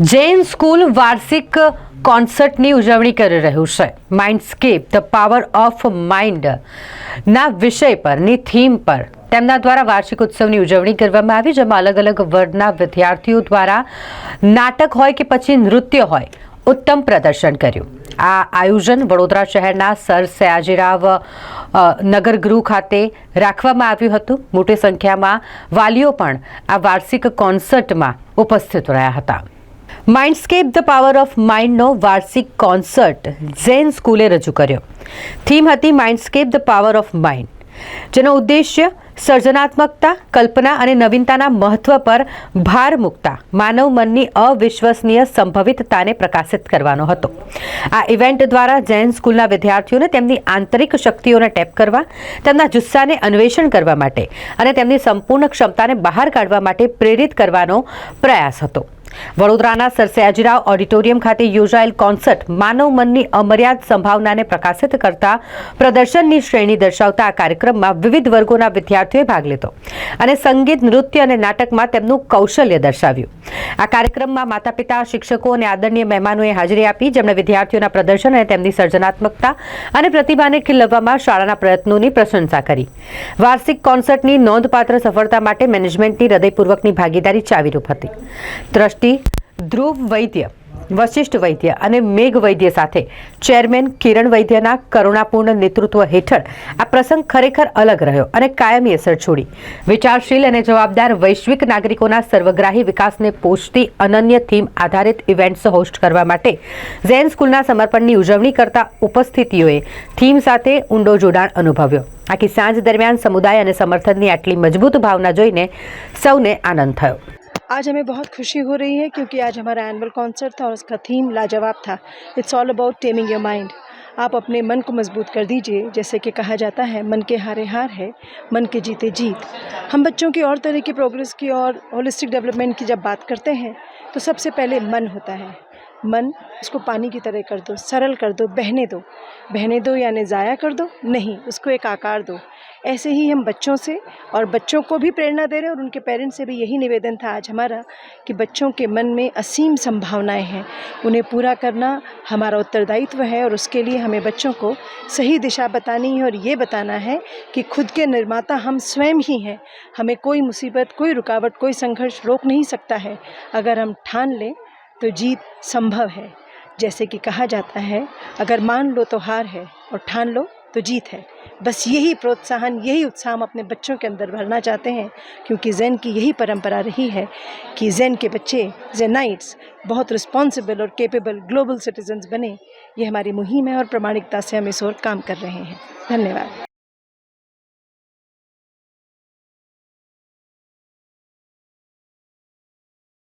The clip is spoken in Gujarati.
જૈન સ્કૂલ વાર્ષિક કોન્સર્ટની ઉજવણી કરી રહ્યું છે. Mindscape the power of mind ના વિષય પરની થીમ પર. તેમના દ્વારા વાર્ષિક ઉત્સવની ઉજવણી કરવામાં આવી, જેમાં અલગ અલગ વર્ગના વિદ્યાર્થીઓ દ્વારા નાટક હોય કે પછી નૃત્ય હોય, ઉત્તમ પ્રદર્શન કર્યું. આ આયોજન વડોદરા શહેરના સર સયાજીરાવ નગરગૃહ ખાતે રાખવામાં આવ્યું હતું. મોટી સંખ્યામાં વાલીઓ પણ આ વાર્ષિક કોન્સર્ટમાં ઉપસ્થિત રહ્યા હતા. માઇન્ડસ્કેપ ધ પાવર ઓફ માઇન્ડનો વાર્ષિક કોન્સર્ટ ઝેન સ્કૂલે રજૂ કર્યો. થીમ હતી Mindscape the power of mind જેનો ઉદ્દેશ્ય સર્જનાત્મકતા, કલ્પના અને નવીનતાના મહત્વ પર ભાર મૂકતા માનવ મનની અવિશ્વસનીય સંભવિતતાને પ્રકાશિત કરવાનો હતો. આ ઇવેન્ટ દ્વારા જૈન સ્કૂલના વિદ્યાર્થીઓને તેમની આંતરિક શક્તિઓને ટેપ કરવા, તેમના જુસ્સાને અન્વેષણ કરવા માટે અને તેમની સંપૂર્ણ ક્ષમતાને બહાર કાઢવા માટે પ્રેરિત કરવાનો પ્રયાસ હતો. વડોદરાના સર સયાજીરાવ ઓડિટોરિયમ ખાતે યોજાયેલ કોન્સર્ટ માનવ મનની અમર્યાદ સંભાવનાને પ્રકાશિત કરતા પ્રદર્શનની શ્રેણી દર્શાવતા આ કાર્યક્રમમાં વિવિધ વર્ગોના વિદ્યાર્થીઓએ ભાગ લીધો અને સંગીત, નૃત્ય અને નાટકમાં તેમનું કૌશલ્ય દર્શાવ્યું. આ કાર્યક્રમમાં માતા પિતા શિક્ષકો અને આદરણીય મહેમાનોએ હાજરી આપી, જેમણે વિદ્યાર્થીઓના પ્રદર્શન અને તેમની સર્જનાત્મકતા અને પ્રતિભાને ખીલવવામાં શાળાના પ્રયત્નોની પ્રશંસા કરી. વાર્ષિક કોન્સર્ટની નોંધપાત્ર સફળતા માટે મેનેજમેન્ટની હૃદયપૂર્વકની ભાગીદારી ચાવીરૂપ હતી. ટ્રસ્ટી ધ્રુવ વૈદ્ય, વશિષ્ઠ વૈદ્ય અને મેઘ વૈદ્ય સાથે ચેરમેન કિરણ વૈદ્યના કરુણાપૂર્ણ નેતૃત્વ હેઠળ આ પ્રસંગ ખરેખર અલગ રહ્યો અને કાયમી અસર છોડી. વિચારશીલ અને જવાબદાર વૈશ્વિક નાગરિકોના સર્વગ્રાહી વિકાસને પોષતી અનન્ય થીમ આધારિત ઇવેન્ટ્સ હોસ્ટ કરવા માટે ઝેન સ્કૂલના સમર્પણની ઉજવણી કરતા ઉપસ્થિતિઓએ થીમ સાથે ઊંડો જોડાણ અનુભવ્યો. આખી સાંજ દરમિયાન સમુદાય અને સમર્થનની આટલી મજબૂત ભાવના જોઈને સૌને આનંદ થયો. आज हमें बहुत खुशी हो रही है क्योंकि आज हमारा एनुअल कॉन्सर्ट था और उसका थीम लाजवाब था. It's all about taming your mind आप अपने मन को मज़बूत कर दीजिए, जैसे कि कहा जाता है, मन के हारे हार है, मन के जीते जीत. हम बच्चों की और तरह की प्रोग्रेस की और होलिस्टिक डेवलपमेंट की जब बात करते हैं तो सबसे पहले मन होता है. मन, उसको पानी की तरह कर दो, सरल कर दो, बहने दो। बहने दो यानी ज़ाया कर दो, नहीं, उसको एक आकार दो। ऐसे ही हम बच्चों से और बच्चों को भी प्रेरणा दे रहे हैं और उनके पेरेंट्स से भी यही निवेदन था आज हमारा कि बच्चों के मन में असीम संभावनाएँ हैं। उन्हें पूरा करना हमारा उत्तरदायित्व है और उसके लिए हमें बच्चों को सही दिशा बतानी है और ये बताना है कि खुद के निर्माता हम स्वयं ही हैं। हमें कोई मुसीबत, कोई रुकावट, कोई संघर्ष रोक नहीं सकता है। अगर हम ठान लें तो जीत संभव है। जैसे कि कहा जाता है, अगर मान लो तो हार है और ठान लो तो जीत है। बस यही प्रोत्साहन, यही उत्साह हम अपने बच्चों के अंदर भरना चाहते हैं, क्योंकि जैन की यही परंपरा रही है कि जैन के बच्चे, जैनाइट्स बहुत रिस्पॉन्सिबल और केपेबल ग्लोबल सिटीजन्स बने। ये हमारी मुहिम है और प्रमाणिकता से हम इस ओर काम कर रहे हैं। धन्यवाद।